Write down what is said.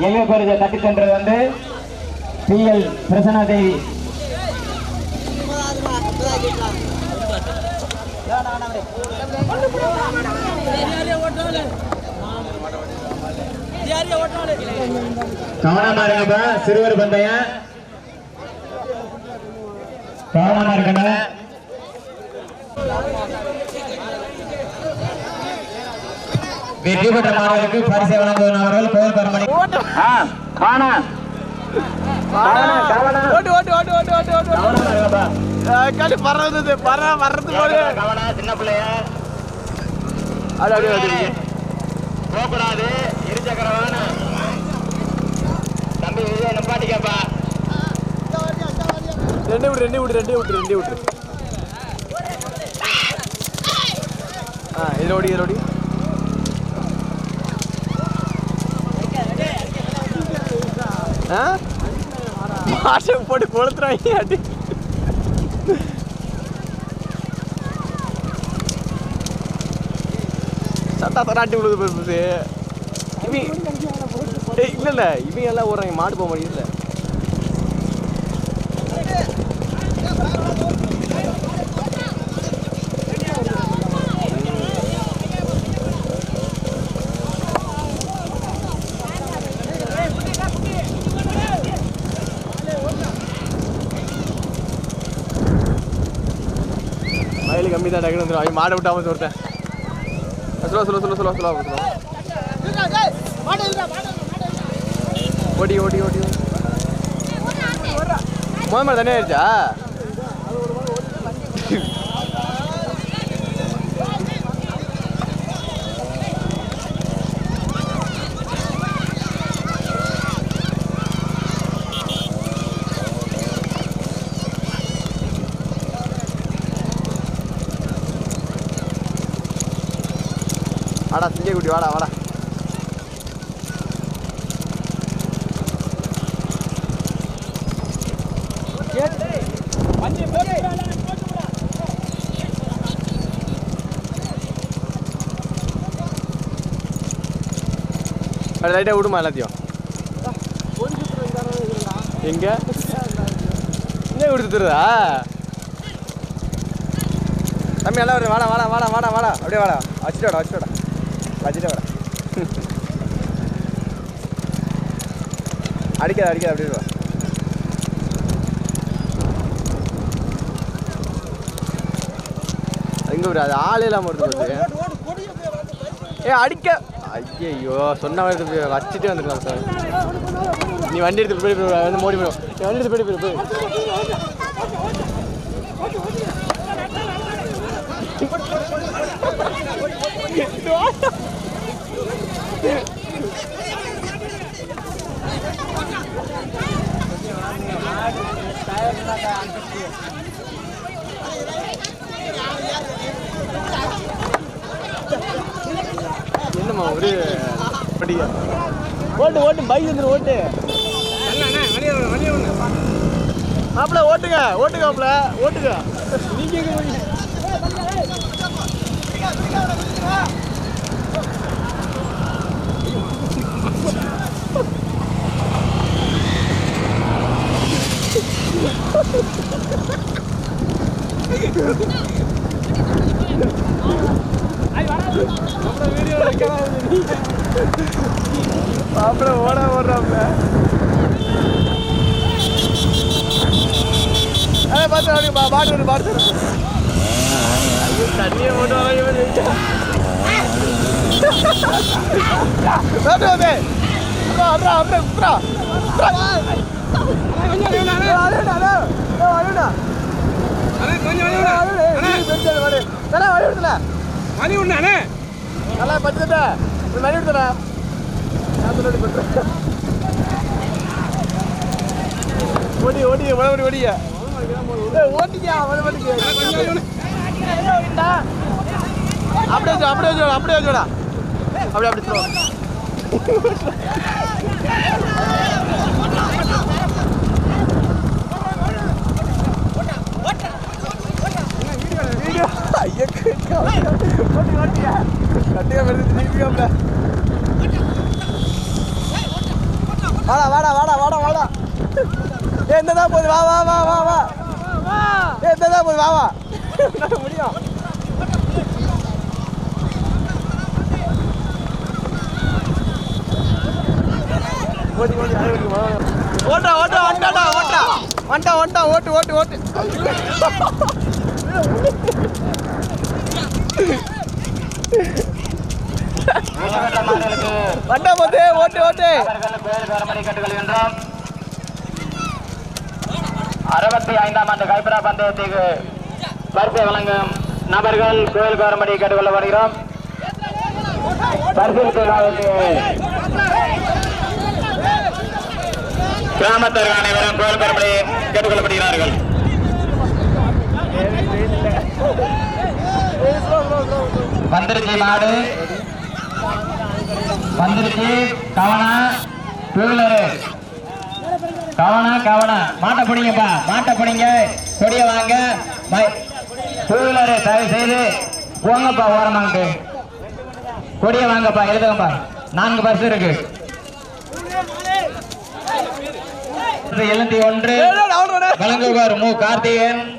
எல்லை பரிசை தட்டி சென்றது வந்து பிஎல் பிரசன்னா தேவி கவனமா இருங்கப்பா சிறுவர் பந்தயம் கவனமா இருக்கணும் வெற்றி பெற்ற மாணவருக்கு பரிசை வழங்குவதன் அவர்கள் ஓட்டு. களி பறந்து பற வர்றது சின்ன பிள்ளைய. அது அப்படியே போகக்கூடாது. இருசக்கர வாகனம் தம்பி விஜய் நிப்பாட்டிக்கப்பா ரெண்டு விட்டு ரெண்டு விட்டு ரெண்டு விட்டு ரெண்டு விட்டு ஆ இதில் ஓடி. இதில் ஆ போட்டு கொளுத்துறாங்க அடி. சட்டா தராட்டி விழுது பெருசு இல்லை இல்லை. இவங்க எல்லாம் ஓடுறாங்க மாடு போக முடியல வயலு கம்மி தான் டக்குனு வந்துடும் மாடை விட்டாமல் சொல்லிட்டேன் சொல்லுவா சொல்ல சொல்ல சொல்லுவா சொல்லுவா சொல்லுவா. ஓடி ஓடி ஓடி மோதமாக தண்ணி ஆயிடுச்சா? வாடா சிங்க குட்டி வாடா வாடா. அது லைட்டாக விடுமா எல்லாத்தையும்? எங்க? என்ன கொடுத்துருதா தம்பி எல்லாம் வாடா வாடா வாடா வாடா வாடா. அப்படியே வாடா. வச்சுட்டு வாடா வச்சுட்டு வாடா. வச்சுட்டு அடிக்காத அடிக்காத அப்படியே வா எங்க விடு அது ஆள் இல்லாம வருது ஏ அடிக்க ஐயோ சொன்ன வருது வச்சுட்டே வந்துக்கலாம் சார் நீ வண்டி எடுத்து போய் வந்து மோடி போயிடும் நீ வண்டி எடுத்து போய் போய் போய் என்னம்மா ஒரு படிக்க ஓட்டு ஓட்டு பைக் வந்துடும் ஓட்டு. மாப்பிள்ள ஓட்டுங்க ஓட்டுங்க மாப்பிள்ள ஓட்டுங்க. நீங்க எங்க மாப்பிள்ள ஓட ஓடுறாப்ல ஏ பார்த்து அப்படி பாட்டு விடு பாட்டு தண்ணியை போட்டு வர இவன் பாட்டு வந்து அப்புறம் அப்புறம் அப்புறம். நல்லா பட்டுதா மணி விடுதா ஓடி ஓடி மறுபடி ஓடியா ஓட்டியா மறுபடி அப்படியே வச்சு அப்படியே வச்சு அப்படியே வச்சுடா அப்படியே அப்படி. வீடியோ ஐயா கட்டியா வருது திருப்பியாப்ல வாடா வாடா வாடா வாடா வாடா. என்னதான் போகுது. வா வா வா வா வா. என்னதான் போகுது. வா வா. முடியும். வா. ஓட்டா ஓட்டா வண்டாடா ஓட்டா வண்டா. வண்டா ஓட்டு ஓட்டு ஓட்டு வெற்றி பெற்ற மாடுகளுக்கு வண்டா போதே ஓட்டு. ஓட்டு அறுபத்தி ஐந்தாம் ஆண்டு கைப்பரா பந்தயத்துக்கு பரிசை வழங்கும் நபர்கள் கோயில் கோரமடி கேட்டுக்கொள்ள வருகிறோம். கிராமத்திற்கு கிராமத்தர்கள் அனைவரும் கோயில் கோரமடி கேட்டுக்கொள்ளப்படுகிறார்கள். வந்துருச்சு மாடு. வந்துருச்சு Kavanaugh. Two wheeler Kavanaugh Kavanaugh. மாட்டை பிடிங்கப்பா. மாட்டை பிடிங்க. கொடிய வாங்க. டூ வீலரு தயவு செய்து போங்கப்பா ஓரமாங்கிட்டு கொடிய வாங்கப்பா எழுதுங்கப்பா. நான்கு பஸ் இருக்கு. எழுநூத்தி ஒன்று. வழங்குவார் மு. கார்த்திகேயன்.